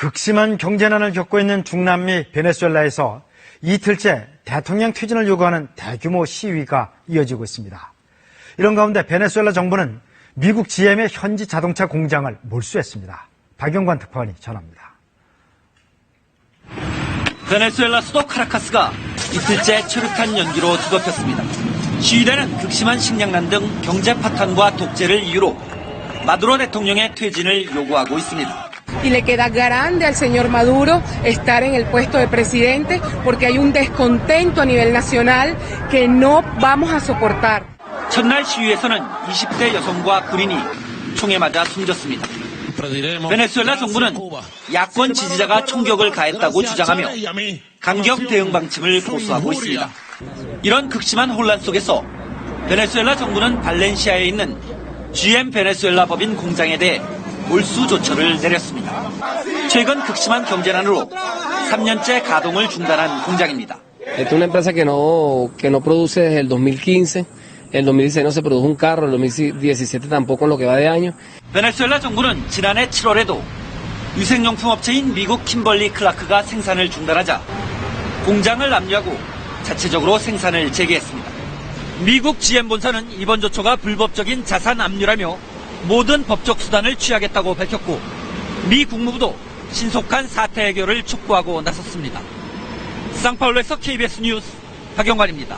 극심한 경제난을 겪고 있는 중남미 베네수엘라에서 이틀째 대통령 퇴진을 요구하는 대규모 시위가 이어지고 있습니다. 이런 가운데 베네수엘라 정부는 미국 GM의 현지 자동차 공장을 몰수했습니다. 박영관 특파원이 전합니다. 베네수엘라 수도 카라카스가 이틀째 추룩한 연기로 뒤덮였습니다. 시위대는 극심한 식량난 등 경제 파탄과 독재를 이유로 마두로 대통령의 퇴진을 요구하고 있습니다. Y le queda grande al señor Maduro estar en el puesto de presidente porque hay un descontento a nivel nacional que no vamos a soportar. 첫날 시위에서는 20대 여성과 군인이 총에 맞아 숨졌습니다. 베네수엘라 정부는 야권 지지자가 총격을 가했다고 주장하며 강경 대응 방침을 고수하고 있습니다. 이런 극심한 혼란 속에서 베네수엘라 정부는 발렌시아에 있는 GM 베네수엘라 법인 공장에 대해 몰수 조처를 내렸습니다. 최근 극심한 경제난으로 3년째 가동을 중단한 공장입니다. Esta es una empresa que no, que no produce desde el 2015. En el 2016 no se produjo un carro, el 2017 tampoco en lo que va de año. 베네수엘라 정부는 지난해 7월에도 위생용품 업체인 미국 킴벌리 클라크가 생산을 중단하자 공장을 압류하고 자체적으로 생산을 재개했습니다. 미국 GM 본사는 이번 조처가 불법적인 자산 압류라며 모든 법적 수단을 취하겠다고 밝혔고 미 국무부도 신속한 사태 해결을 촉구하고 나섰습니다. 상파울루에서 KBS 뉴스 박영관입니다.